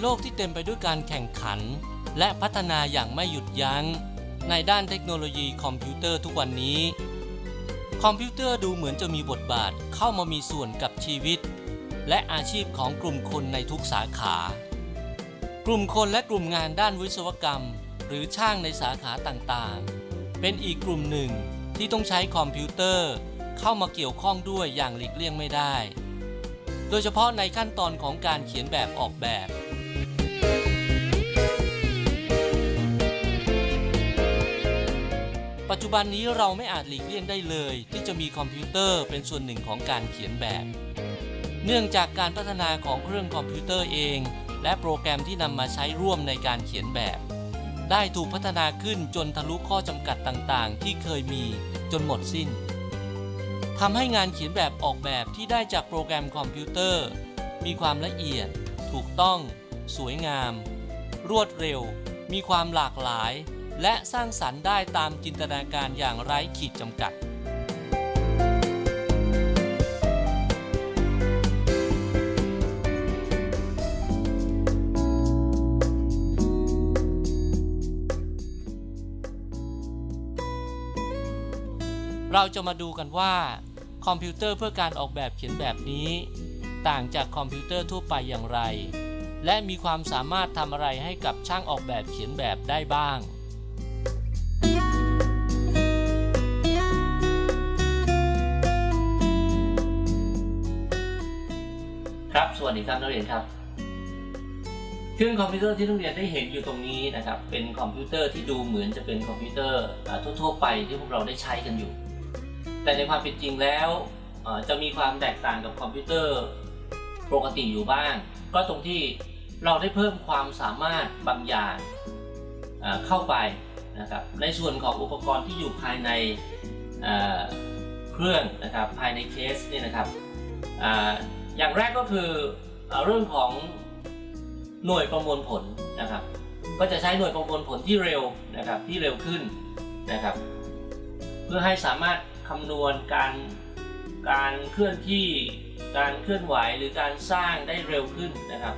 โลกที่เต็มไปด้วยการแข่งขัน และพัฒนาอย่างไม่หยุดยัง้ง ในด้านเทคโนโลยีคอมพิวเตอร์ทุกวันนี้ คอมพิวเตอร์ดูเหมือนจะมีบทบาทเข้ามามีส่วนกับชีวิต และอาชีพของกลุ่มคนในทุกสาขา กลุ่มคนและกลุ่มงานด้านวิศวกรรม หรือช่างในสาขาต่างๆ เป็นอีกกลุ่มหนึ่งที่ต้องใช้คอมพิวเตอร์เข้ามาเกี่ยวข้องด้วยอย่างหลีกเลี่ยงไม่ได้ โดยเฉพาะในขั้นตอนของการเขียนแบบออกแบบ ปัจจุบันนี้เราไม่อาจหลีกเลี่ยงได้เลย ที่จะมีคอมพิวเตอร์เป็นส่วนหนึ่งของการเขียนแบบ เนื่องจากการพัฒนาของเครื่องคอมพิวเตอร์เอง และโปรแกรมที่นำมาใช้ร่วมในการเขียนแบบ ได้ถูกพัฒนาขึ้นจนทะลุข้อจำกัดต่างๆ ที่เคยมีจนหมดสิ้นทำให้งานเขียนแบบออกแบบที่ได้จากโปรแกรมคอมพิวเตอร์ มีความละเอียด ถูกต้อง สวยงาม รวดเร็ว มีความหลากหลาย และสร้างสรรค์ได้ตามจินตนาการอย่างไร้ขีดจำกัด เราจะมาดูกันว่าคอมพิวเตอร์เพื่อการออกแบบเขียนแบบนี้ ต่างจากคอมพิวเตอร์ทั่วไปอย่างไร และมีความสามารถทำอะไรให้กับช่างออกแบบเขียนแบบได้บ้าง สวัสดีครับนักเรียนครับเครื่องคอมพิวเตอร์ที่นักเรียนได้เห็นอยู่ตรงนี้นะครับ เป็นคอมพิวเตอร์ที่ดูเหมือนจะเป็นคอมพิวเตอร์ทั่วๆไปที่พวกเราได้ใช้กันอยู่ แต่ในความเป็นจริงแล้วจะมีความแตกต่างกับคอมพิวเตอร์ปกติอยู่บ้าง ก็ตรงที่เราได้เพิ่มความสามารถบางอย่างเข้าไปนะครับในส่วนของอุปกรณ์ที่อยู่ภายในเอ่อเครื่องนะครับภายในเคสเนี่ยนะครับ อย่างแรกก็คือเอเรื่องของหน่วยประมวลผลนะครับ ก็จะใช้หน่วยประมวลผลที่เร็วนะครับที่เร็วขึ้นนะครับ เพื่อให้สามารถคำนวณการการเคลื่อนที่การเคลื่อนไหวหรือการสร้างได้เร็วขึ้นนะครับ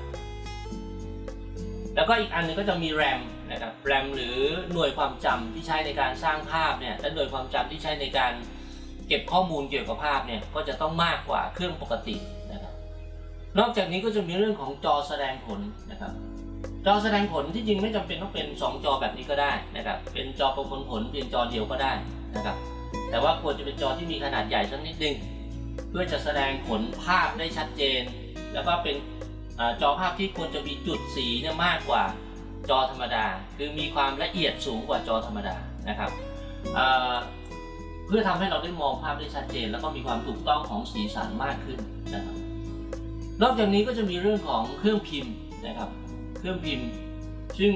แล้วก็อีกอันหนึงก็จะมี RAM นะครับ RAM หรือหน่วยความจำที่ใช้ในการสร้างภาพเนี่ยและหน่วยความจำที่ใช้ในการเก็บข้อมูลเกี่ยวกับภาพเนี่ยก็จะต้องมากกว่าเครื่องปกติ นอกจากนี้ก็จะมีเรื่องของจอแสดงผลนะครับ จอแสดงผลที่จริงไม่จำเป็นต้องเป็น 2 จอแบบนี้ก็ได้นะครับ เป็นจอประมวลผลเพียงจอเดียวก็ได้นะครับ แต่ว่าควรจะเป็นจอที่มีขนาดใหญ่สักนิดนึงเพื่อจะแสดงผลภาพได้ชัดเจน แล้วก็เป็นอจอภาพที่ควรจะมีจุดสีเนี่ยมากกว่าจอธรรมดา คือมีความละเอียดสูงกว่าจอธรรมดานะครับเพื่อทำให้เราได้มองภาพได้ชัดเจน แล้วก็มีความถูกต้องของสีสันมากขึ้นนะครับ นอกจากนี้ก็จะมีเรื่องของเครื่องพิมพ์นะครับ เครื่องพิมพ์ ซึ่ง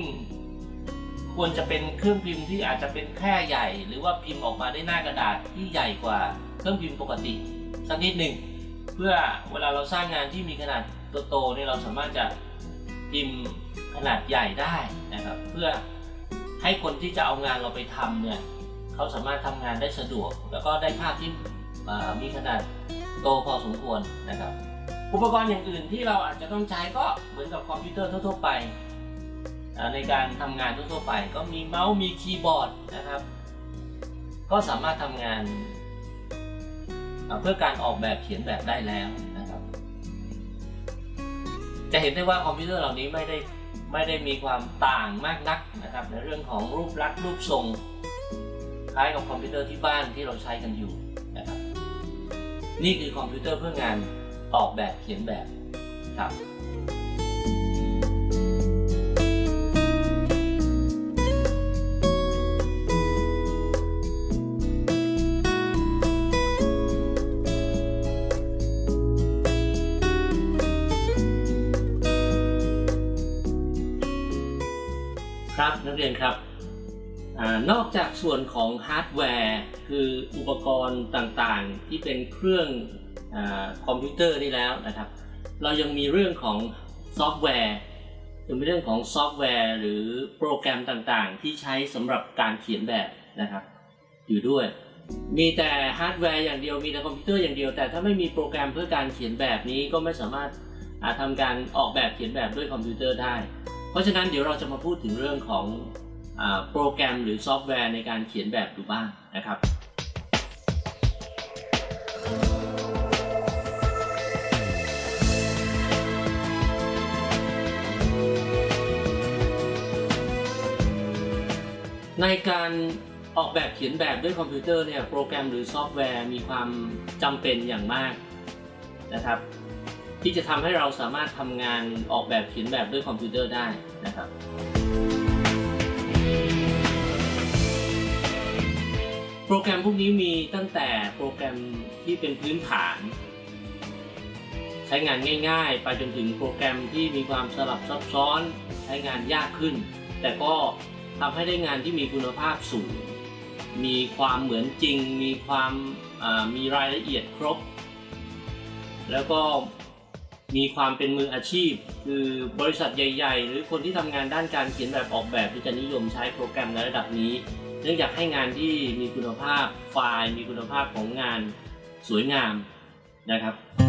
ควรจะเป็นเครื่องพิมพ์ที่อาจจะเป็นแค่ใหญ่ หรือว่าพิมพ์ออกมาได้หน้ากระดาษที่ใหญ่กว่าเครื่องพิมพ์ปกติสักนิดหนึ่งเพื่อเวลาเราสร้างงานที่มีขนาดโตๆเนี่ยเราสามารถจะพิมพ์ขนาดใหญ่ได้นะครับ เพื่อให้คนที่จะเอางานเราไปทำเนี่ยเขาสามารถทำงานได้สะดวก แล้วก็ได้ภาพที่มีขนาดโตพอสมควรนะครับ อุปกรณ์อย่างอื่นที่เราอาจจะต้องใช้ก็เหมือนกับคอมพิวเตอร์ทั่ว ๆ ไป ในการทำงานทั่วๆไป ก็มีเมาส์มีคีย์บอร์ดนะครับ ก็สามารถทำงาน เพื่อการออกแบบเขียนแบบได้แล้วนะครับ จะเห็นได้ว่าคอมพิวเตอร์เหล่านี้ไม่ได้ไม่ได้มีความต่างมากนักนะครับ ในเรื่องของรูปลักษณ์รูปทรงคล้ายกับคอมพิวเตอร์ที่บ้านที่เราใช้กันอยู่นะครับ นี่คือคอมพิวเตอร์เพื่องาน ออกแบบเขียนแบบครับครับนักเรียนครับอนอกจากส่วนของฮาร์ดแวร์ คืออุปกรณ์ต่างๆ ที่เป็นเครื่อง คอมพิวเตอร์นี่แล้วนะครับ เรายังมีเรื่องของซอฟต์แวร์ยังมีเรื่องของซอฟต์แวร์หรือโปรแกรมต่างๆ ที่ใช้สำหรับการเขียนแบบนะครับ อยู่ด้วย มีแต่ฮาร์ดแวร์อย่างเดียวมีแต่คอมพิวเตอร์อย่างเดียว แต่ถ้าไม่มีโปรแกรมเพื่อการเขียนแบบนี้ก็ไม่สามารถาจทำการออกแบบเขียนแบบด้วยคอมพิวเตอร์ได้ เพราะฉะนั้นเดี๋ยวเราจะมาพูดถึงเรื่องของอโปรแกรมหรือซอฟต์แวร์ในการเขียนแบบดูบ้างนะครับ ในการออกแบบเขียนแบบด้วยคอมพิวเตอร์เนี่ยโปรแกรมหรือซอฟต์แวร์มีความจำเป็นอย่างมากนะครับ ที่จะทำให้เราสามารถทำงานออกแบบเขียนแบบด้วยคอมพิวเตอร์ได้นะครับโปรแกรมพวกนี้มีตั้งแต่โปรแกรมที่เป็นพื้นฐาน ใช้งานง่ายๆ ไปจนถึงโปรแกรมที่มีความสลับซับซ้อนใช้งานยากขึ้น แต่ก็ ทำให้ได้งานที่มีคุณภาพสูง มีความเหมือนจริง มีความมีรายละเอียดครบ แล้วก็มีความเป็นมืออาชีพ คือบริษัทใหญ่ ๆ หรือคนที่ทำงานด้านการเขียนแบบออกแบบที่จะนิยมใช้โปรแกรมในระดับนี้ เนื่องจากให้งานที่มีคุณภาพไฟล์ มีคุณภาพของงานสวยงามนะครับ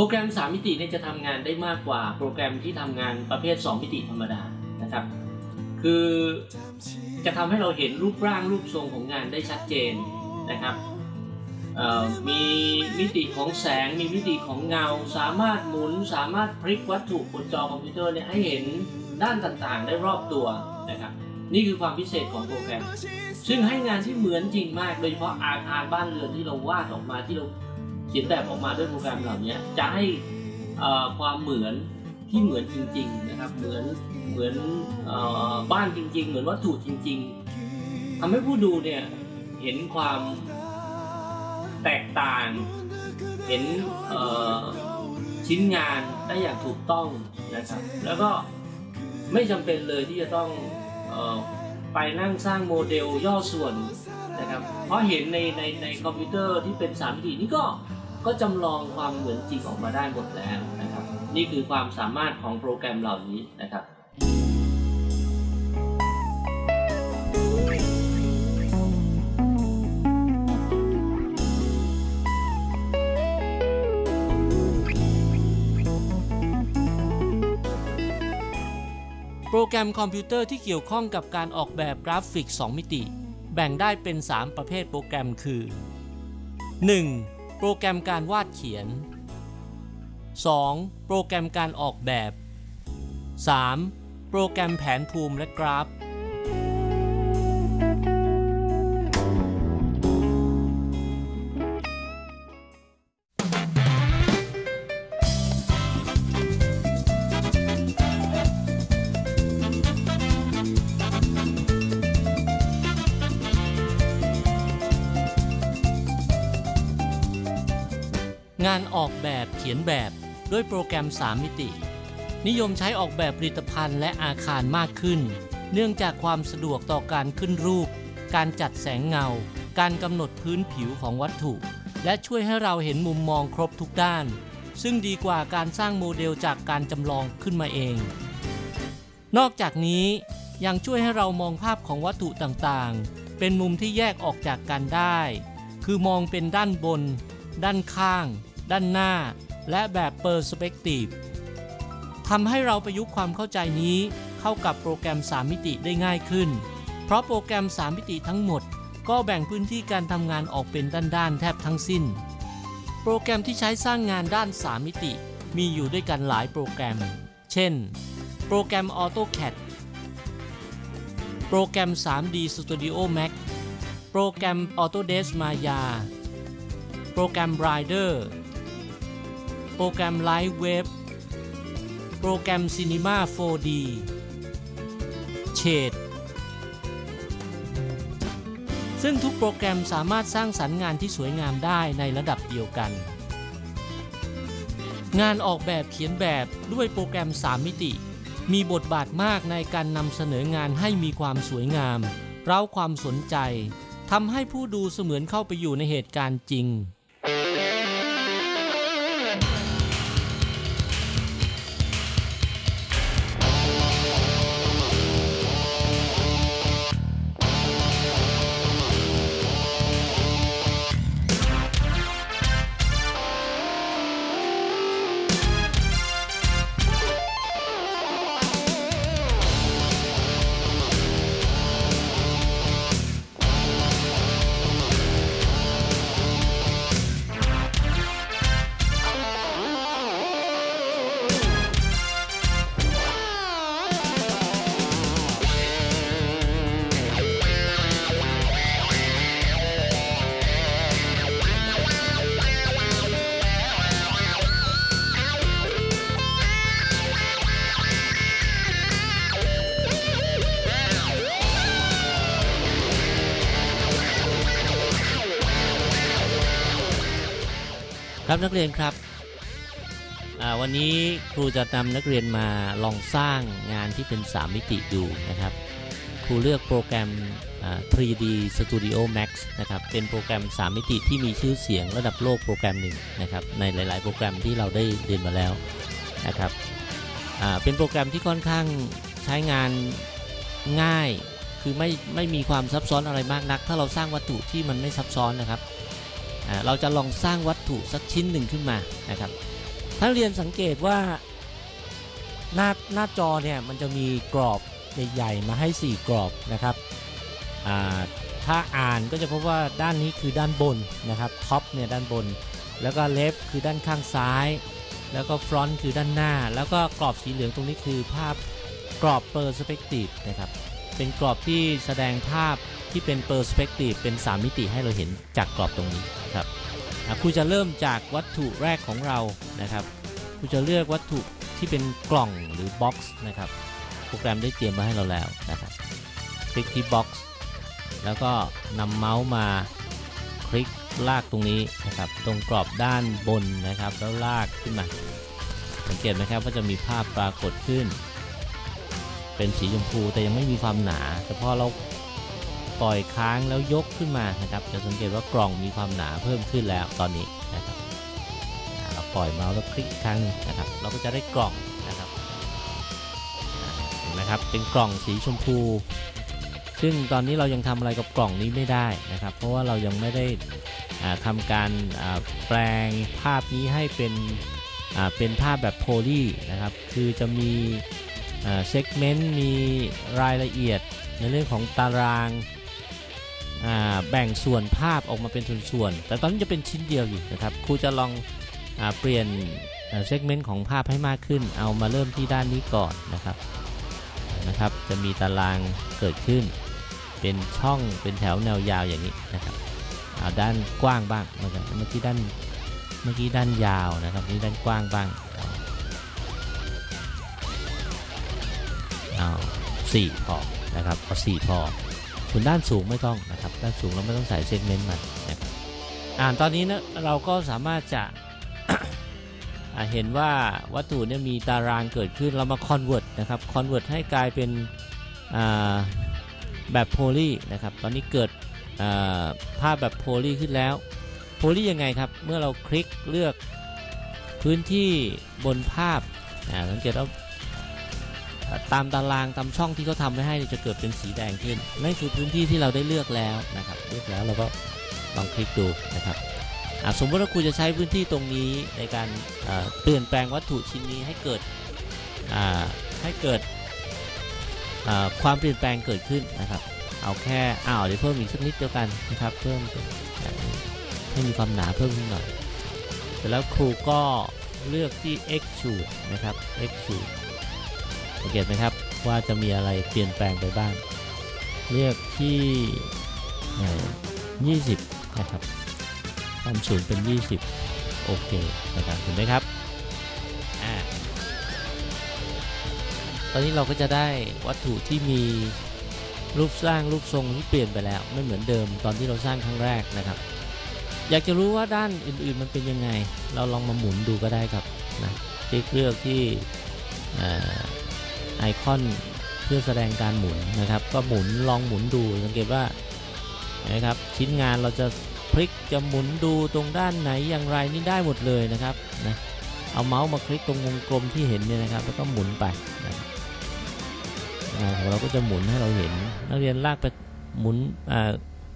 รแกรม 3 มิติเนี่ยจะทำงานได้มากกว่าโปรแกรมที่ทำงานประเภท 2 มิติธรรมดานะครับ คือจะทำให้เราเห็นรูปร่างรูปทรงของงานได้ชัดเจนนะครับมีมิติของแสง มีมิติของเงา สามารถหมุน สามารถพลิกวัตถุบนจอคอมพิวเตอร์เนี่ยให้เห็นด้านต่างๆ ได้รอบตัวนะครับนี่คือความพิเศษของโปรแกรม ซึ่งให้งานที่เหมือนจริงมาก โดยเฉพาะอาคารบ้านเรือนที่เราวาดออกมาที่เรา เขียนแบบออกมาด้วยโปรแกรมเหล่านี้จะให้ความเหมือนที่เหมือนจริงๆนะครับเหมือนเหมือนอบ้านจริง ๆ เหมือนวัตถุจริง ๆทำให้ผู้ดูเนี่ยเห็นความแตกต่าง เห็นชิ้นงานได้อย่างถูกต้องนะครับแล้วก็ไม่จำเป็นเลยที่จะต้องอไปนั่งสร้างโมเดลย่อส่วนนะครับเพราะเห็นในในในคอมพิวเตอร์ที่เป็นสามมิตินี่ก็ ก็จำลองความเหมือนจริงออกมาได้หมดแล้วนะครับ นี่คือความสามารถของโปรแกรมเหล่านี้นะครับโปรแกรมคอมพิวเตอร์ที่เกี่ยวข้องกับการออกแบบกราฟิก 2 มิติ แบ่งได้เป็น 3 ประเภทโปรแกรมคือ 1. โปรแกรมการวาดเขียน 2. โปรแกรมการออกแบบ 3. โปรแกรมแผนภูมิและกราฟ ขียนแบบด้วยโปรแกรม 3 มิติ นิยมใช้ออกแบบผลิตภัณฑ์และอาคารมากขึ้น เนื่องจากความสะดวกต่อการขึ้นรูป การจัดแสงเงา การกำหนดพื้นผิวของวัตถุ และช่วยให้เราเห็นมุมมองครบทุกด้าน ซึ่งดีกว่าการสร้างโมเดลจากการจำลองขึ้นมาเอง นอกจากนี้ยังช่วยให้เรามองภาพของวัตถุต่างๆ เป็นมุมที่แยกออกจากกันได้ คือมองเป็นด้านบน ด้านข้าง ด้านหน้า และแบบเปอร์สเปกทีฟทำให้เราประยุกต์ความเข้าใจนี้เข้ากับโปรแกรม 3 มิติได้ง่ายขึ้น เพราะโปรแกรม 3 มิติทั้งหมด ก็แบ่งพื้นที่การทำงานออกเป็นด้านๆ แทบทั้งสิ้น โปรแกรมที่ใช้สร้างงานด้าน 3 มิติ มีอยู่ด้วยกันหลายโปรแกรม เช่น โปรแกรม AutoCAD โปรแกรม 3D Studio Max โปรแกรม Autodesk Maya โปรแกรม Rider โปรแกรม Lightwave โปรแกรม Cinema 4D Shade ซึ่งทุกโปรแกรมสามารถสร้างสรรค์งานที่สวยงามได้ในระดับเดียวกัน งานออกแบบเขียนแบบด้วยโปรแกรม 3 มิติ มีบทบาทมากในการนำเสนองานให้มีความสวยงาม เร้าความสนใจทำให้ผู้ดูเสมือนเข้าไปอยู่ในเหตุการณ์จริง ครับนักเรียนครับวันนี้ครูจะนำนักเรียนมาลองสร้างงานที่เป็น 3 มิติดูนะครับ ครูเลือกโปรแกรม 3D Studio Max นะครับเป็นโปรแกรม 3 มิติที่มีชื่อเสียงระดับโลกโปรแกรมหนึ่งนะครับในหลาย ๆ โปรแกรมที่เราได้เรียนมาแล้วนะครับเป็นโปรแกรมที่ค่อนข้างใช้งานง่าย คือไม่ไม่มีความซับซ้อนอะไรมากนัก ถ้าเราสร้างวัตถุที่มันไม่ซับซ้อนนะครับ เราจะลองสร้างวัตถุสักชิ้นหนึ่งขึ้นมานะครับถ้าเรียนสังเกตว่าหน้าหน้าจอเนี่ยมันจะมีกรอบใหญ่ๆมาให้ 4 กรอบนะครับถ้าอ่านก็จะพบว่าด้านนี้คือด้านบนนะครับท็อปเนี่ยด้านบน แล้วก็เลฟคือด้านข้างซ้าย แล้วก็ฟรอนต์คือด้านหน้า แล้วก็กรอบสีเหลืองตรงนี้คือภาพกรอบเปอร์สเปกทีฟนะครับ เป็นกรอบที่แสดงภาพที่เป็นเปอร์สเปกทีฟเป็น 3 มิติให้เราเห็นจากกรอบตรงนี้ครับครูจะเริ่มจากวัตถุแรกของเรานะครับครูจะเลือกวัตถุที่เป็นกล่องหรือบ็อกซ์นะครับโปรแกรมได้เตรียมมาให้เราแล้วนะครับคลิกที่บ็อกซ์แล้วก็นำเมาส์มาคลิกลากตรงนี้นะครับตรงกรอบด้านบนนะครับแล้วลากขึ้นมาสังเกตไหมครับว่าจะมีภาพปรากฏขึ้น เป็นสีชมพูแต่ยังไม่มีความหนา แต่พอเราปล่อยค้างแล้วยกขึ้นมานะครับ จะสังเกตว่ากล่องมีความหนาเพิ่มขึ้นแล้วตอนนี้นะครับเราปล่อยเมาส์แล้วคลิกครั้งหนึงนะครับ เราก็จะได้กล่องนะครับเห็นไหมครับเป็นกล่องสีชมพู ซึ่งตอนนี้เรายังทำอะไรกับกล่องนี้ไม่ได้นะครับ เพราะว่าเรายังไม่ได้อ่าทำการแปลงภาพนี้ให้เป็นเป็นภาพแบบโพลีนะครับ คือจะมี เซกเมนต์มีรายละเอียดในเรื่องของตารางแบ่งส่วนภาพออกมาเป็นส่วนๆ แต่ตอนนี้จะเป็นชิ้นเดียวอยู่นะครับ ครูจะลองอเปลี่ยนเซกเมนต์ของภาพให้มากขึ้น เอามาเริ่มที่ด้านนี้ก่อนนะครับ นะครับ จะมีตารางเกิดขึ้น เป็นช่องเป็นแถวแนวยาวอย่างนี้นะครับ เอาด้านกว้างบ้างเมื่อกี้เมื่อกี้ด้าน เมื่อกี้ด้านยาวนะครับ นี่ด้านกว้างบ้าง เอาสี่พอนะครับเอาสี่พอส่วนด้านสูงไม่ต้องนะครับด้านสูงเราไม่ต้องใส่เซกเมนต์มันนะครับอ่านตอนนี้นะเราก็สามารถจะเห็นว่าวัตถุเนี่ยมีตารางเกิดขึ้นเรามา convert นะครับ convert ให้กลายเป็นแบบโพลีนะครับตอนนี้เกิดภาพแบบโพลีขึ้นแล้วโพลียังไงครับเมื่อเราคลิกเลือกพื้นที่บนภาพสังเกตว่า ตามตารางตามช่องที่เขาทำไว้ให้จะเกิดเป็นสีแดงขึ้นนั่นคือพื้นที่ที่เราได้เลือกแล้วนะครับเลือกแล้วเราก็ลองคลิกดูนะครับสมมติว่าครูจะใช้พื้นที่ตรงนี้ในการเปลี่ยนแปลงวัตถุชิ้นนี้ให้เกิดให้เกิดความเปลี่ยนแปลงเกิดขึ้นนะครับเอาแค่อ้าวเดี๋ยวเพิ่มอีกสักนิดเดียวกันนะครับเพิ่มให้มีความหนาเพิ่มขึ้นหน่อยเสร็จแล้วครูก็เลือกที่ extrude นะครับ extrude สังเกตไหมครับว่าจะมีอะไรเปลี่ยนแปลงไปบ้าง เลือกที่เอ่อ20 นะครับความสูงเป็น 20 โอเคนะครับเห็นไหมครับอตอนนี้เราก็จะได้วัตถุที่มีรูปสร้างรูปทรงที่เปลี่ยนไปแล้ว ไม่เหมือนเดิมตอนที่เราสร้างครั้งแรกนะครับ อยากจะรู้ว่าด้านอื่นๆมันเป็นยังไง เราลองมาหมุนดูก็ได้ครับนะคลิกเลือกที่ ไอคอนเพื่อแสดงการหมุนนะครับ ก็หมุนลองหมุนดูสังเกตว่านะครับชิ้นงานเราจะพลิกจะหมุนดูตรงด้านไหนอย่างไรนี่ได้หมดเลยนะครับนะเอาเมาส์มาคลิกตรงวงกลมที่เห็นเนี่ยนะครับแล้วก็หมุนไปนะครับอ่าของเราก็จะหมุนให้เราเห็น นักเรียนลากไปหมุน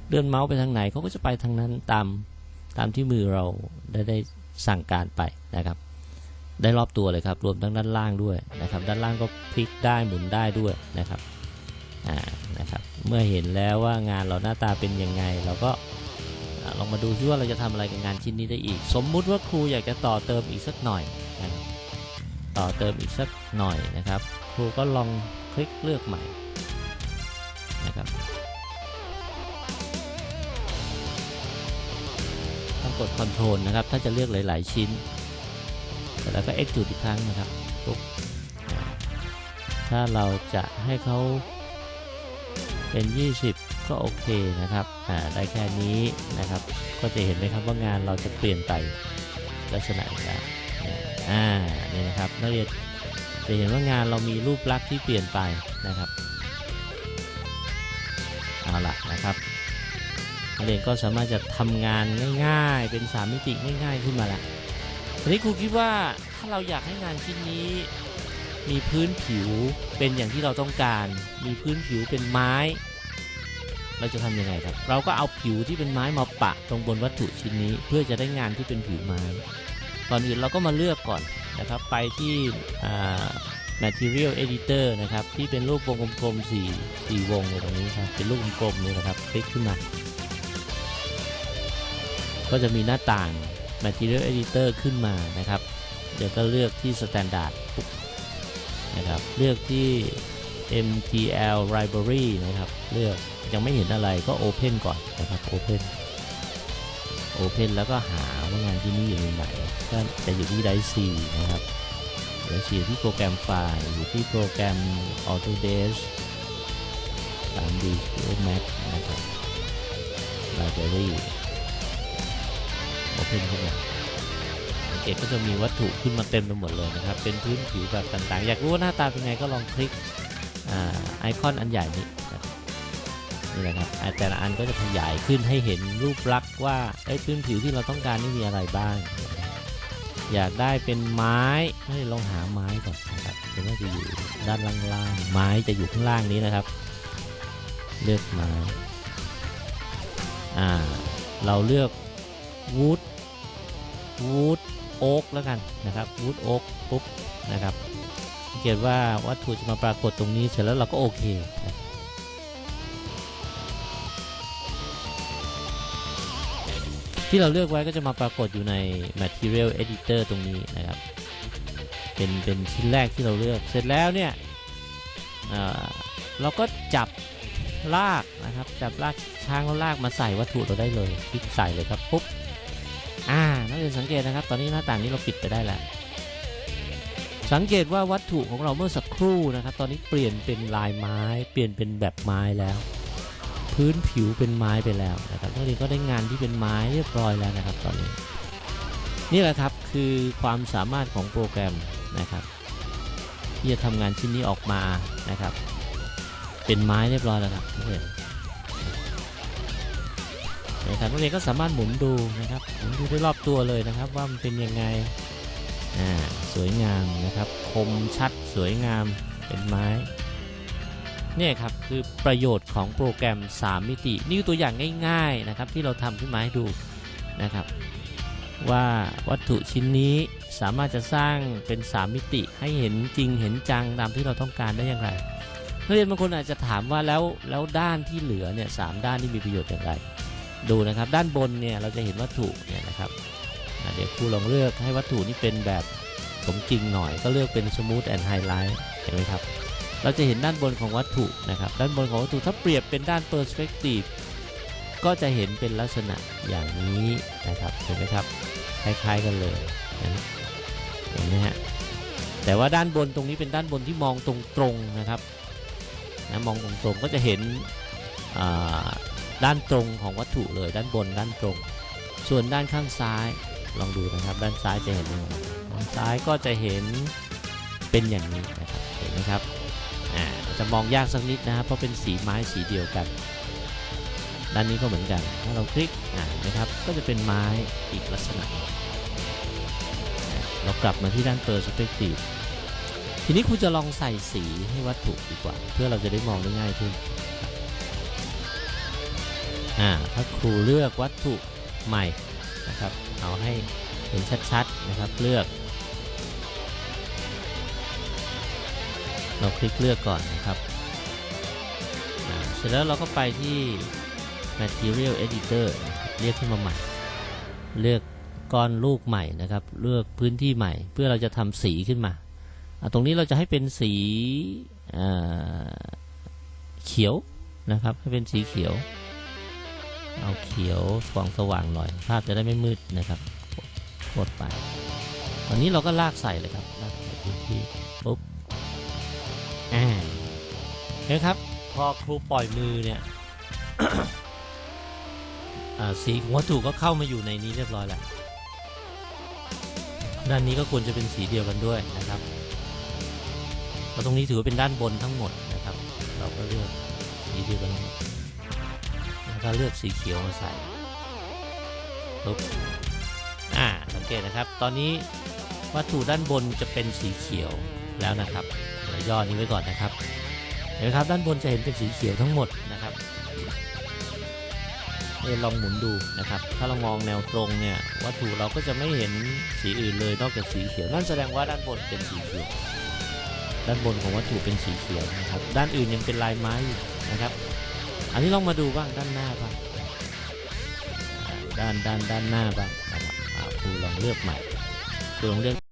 เลื่อนเมาส์ไปทางไหนเขาก็จะไปทางนั้นตามตามที่มือเราได้ได้สั่งการไปนะครับ ได้รอบตัวเลยครับ รวมทั้งด้านล่างด้วยนะครับ ด้านล่างก็พลิกได้หมุนได้ด้วยนะครับอ่านะครับ เมื่อเห็นแล้วว่างานเราหน้าตาเป็นยังไง เราก็ลองมาดูซิว่าเราจะทำอะไรกับงานชิ้นนี้ได้อีก สมมุติว่าครูอยากจะต่อเติมอีกสักหน่อยนะต่อเติมอีกสักหน่อยนะครับ ครูก็ลองคลิกเลือกใหม่นะครับต้องกด Ctrl นะครับ ถ้าจะเลือกหลาย ๆ ชิ้น สร็จแล้วก็ Extrude อีกครั้งนะครับปุ๊บถ้าเราจะให้เขาเป็น 20 ก็โอเคนะครับอ่าได้แค่นี้นะครับ ก็จะเห็นเลยครับว่างานเราจะเปลี่ยนไปลักษณะอีกแล้วเนี่ยอ่าเนี่ยนะครับนักเรียนจะเห็นว่างานเรามีรูปลักษณ์ที่เปลี่ยนไปนะครับเอาล่ะนะครับนักเรียนก็สามารถจะทำงานง่ายๆ เป็นสามมิติง่ายๆขึ้นมาแล้ว ทีนี้ครูคิดว่าถ้าเราอยากให้งานชิ้นนี้ มีพื้นผิวเป็นอย่างที่เราต้องการ มีพื้นผิวเป็นไม้ เราจะทำยังไงครับ เราก็เอาผิวที่เป็นไม้มาปะตรงบนวัตถุชิ้นนี้ เพื่อจะได้งานที่เป็นผิวไม้ก่อนอื่นเราก็มาเลือกก่อนนะครับ ไปที่ material editor นะครับ ที่เป็นรูปวงกลมๆสี่สี่วงอยู่ตรงนี้ครับ เป็นรูปกลมๆนี่นะครับ คลิกขึ้นมา ก็จะมีหน้าต่าง material editor ขึ้นมานะครับ เดี๋ยวก็เลือกที่ standard ปุ๊บนะครับ เลือกที่ MTL library นะครับ เลือกยังไม่เห็นอะไรก็ Open ก่อนนะครับ Open Open แล้วก็หาว่างานที่นี่อยู่ในไหนก็จะอยู่ที่ Drive C นะครับเดี๋ยวอยู่ที่โปรแกรมไฟล์อยู่ที่โปรแกรม Autodesk 3D Studio Max นะครับ Library Open ขึ้นมาสังเกตก็จะมีวัตถุขึ้นมาเต็มไปหมดเลยนะครับ เป็นพื้นผิวแบบต่างๆ อยากรู้ว่าหน้าตาเป็นไงก็ลองคลิกอไอคอนอันใหญ่นี้นี่แหละครับแต่ละอันก็จะขยายขึ้นให้เห็นรูปลักษณ์ว่าไอ้พื้นผิวที่เราต้องการนี่มีอะไรบ้าง อยากได้เป็นไม้ให้ลองหาไม้ก่อนนะครับเดี๋ยวว่จะอยู่ด้านล่างๆไม้จะอยู่ข้างล่างนี้นะครับ เลือกไม้อ่าเราเลือกวูด วูดโอ๊กแล้วกันนะครับวูดโอ๊กปุ๊บนะครับสังเกตว่าวัตถุจะมาปรากฏตรงนี้เสร็จแล้วเราก็โอเคที่เราเลือกไว้ก็จะมาปรากฏอยู่ใน material editor ตรงนี้นะครับ เป็นเป็นชิ้นแรกที่เราเลือก เสร็จแล้วเนี่ยเออเราก็จับลากนะครับ จับลากช้างแล้วลากมาใส่วัตถุเราได้เลย คลิกใส่เลยครับปุ๊บ อ่า นักเรียนสังเกตนะครับ ตอนนี้หน้าต่างนี้เราปิดไปได้แล้ว สังเกตว่าวัตถุของเราเมื่อสักครู่นะครับ ตอนนี้เปลี่ยนเป็นลายไม้ เปลี่ยนเป็นแบบไม้แล้ว พื้นผิวเป็นไม้ไปแล้วนะครับนักเรียนก็ได้งานที่เป็นไม้เรียบร้อยแล้วนะครับ ตอนนี้ นี่แหละครับคือความสามารถของโปรแกรมนะครับที่จะทำงานชิ้นนี้ออกมานะครับ เป็นไม้เรียบร้อยแล้วครับนักเรียน นะครับนักเรียนก็สามารถหมุนดูนะครับหมุนดูได้รอบตัวเลยนะครับ ว่ามันเป็นยังไงอ่าสวยงามนะครับ คมชัดสวยงามเป็นไม้เนี่ยครับคือประโยชน์ของโปรแกรม 3 มิติ นี่คือตัวอย่างง่ายๆนะครับที่เราทำขึ้นมาให้ดูนะครับ ว่าวัตถุชิ้นนี้สามารถจะสร้างเป็น 3 มิติให้เห็นจริงเห็นจังตามที่เราต้องการได้อย่างไรนักเรียนบางคนอาจจะถามว่าแล้วแล้วด้านที่เหลือเนี่ยสามด้านที่มีประโยชน์อย่างไร ดูนะครับด้านบนเนี่ยเราจะเห็นวัตถุเนี่ยนะครับเดี๋ยวครูลองเลือกให้วัตถุนี้เป็นแบบสมจริงหน่อยก็เลือกเป็น smooth and highlight เห็นไหมครับเราจะเห็นด้านบนของวัตถุนะครับด้านบนของวัตถุถ้าเปรียบเป็นด้าน perspective ก็จะเห็นเป็นลักษณะอย่างนี้นะครับเห็นไหมครับคล้ายๆกันเลยเห็นไหมฮะแต่ว่าด้านบนตรงนี้เป็นด้านบนที่มองตรงๆนะครับนะมองตรงๆก็จะเห็นอ่า ด้านตรงของวัตถุเลยด้านบนด้านตรง ส่วนด้านข้างซ้ายลองดูนะครับ ด้านซ้ายจะเห็นยังไงด้านซ้ายก็จะเห็นเป็นอย่างนี้นะครับเห็นไหมครับอ่าจะมองยากสักนิดนะครับเพราะเป็นสีไม้สีเดียวกัน ด้านนี้ก็เหมือนกัน ถ้าเราคลิกอ่าเห็นะครับก็จะเป็นไม้อีกลักษณะเรากลับมาที่ด้าน perspective ทีนี้ครูจะลองใส่สีให้วัตถุดีกว่า เพื่อเราจะได้มองได้ง่ายขึ้น อ่าถ้าครูเลือกวัตถุใหม่นะครับ เอาให้เห็นชัดๆนะครับ เลือก เราคลิกเลือกก่อนนะครับ เสร็จแล้วเราก็ไปที่ material editor นะรเรียกขึ้นมาใหม่ เลือกก้อนลูกใหม่นะครับ เลือกพื้นที่ใหม่ เพื่อเราจะทำสีขึ้นมา ตรงนี้เราจะให้เป็นสีเขียวนะครับ ให้เป็นสีเขียว เอาเขียวสว่างสว่างหน่อย ภาพจะได้ไม่มืดนะครับกดไป ตอนนี้เราก็ลากใส่เลยครับ ลากใส่พื้นที่ปุ๊บอ่าเห็นครับ พอครูปล่อยมือเนี่ยสีของวัตถุก็เข้ามาอยู่ในนี้เรียบร้อยแล้ว ด้านนี้ก็ควรจะเป็นสีเดียวกันด้วยนะครับเราตรงนี้ถือว่าเป็นด้านบนทั้งหมดนะครับ เราก็เลือกสีเดียวกันหมด ก็เลือกสีเขียวมาใส่ปุ๊บอ่าสังเกตนะครับ ตอนนี้วัตถุด้านบนจะเป็นสีเขียวแล้วนะครับเดี๋ยวย่อนี้ไว้ก่อนนะครับ เห็นไหมครับด้านบนจะเห็นเป็นสีเขียวทั้งหมดนะครับเดี๋ยลองหมุนดูนะครับ ถ้าเรามองแนวตรงเนี่ยวัตถุเราก็จะไม่เห็นสีอื่นเลยนอกจากสีเขียว นั่นแสดงว่าด้านบนเป็นสีเขียว ด้านบนของวัตถุเป็นสีเขียวนะครับ ด้านอื่นยังเป็นลายไม้อยู่นะครับ อันนี้ลองมาดูบ้างด้านหน้าบ้างด้านด้านด้านหน้าบ้างนะครับครูลองเลือกใหม่ครูลองเลือก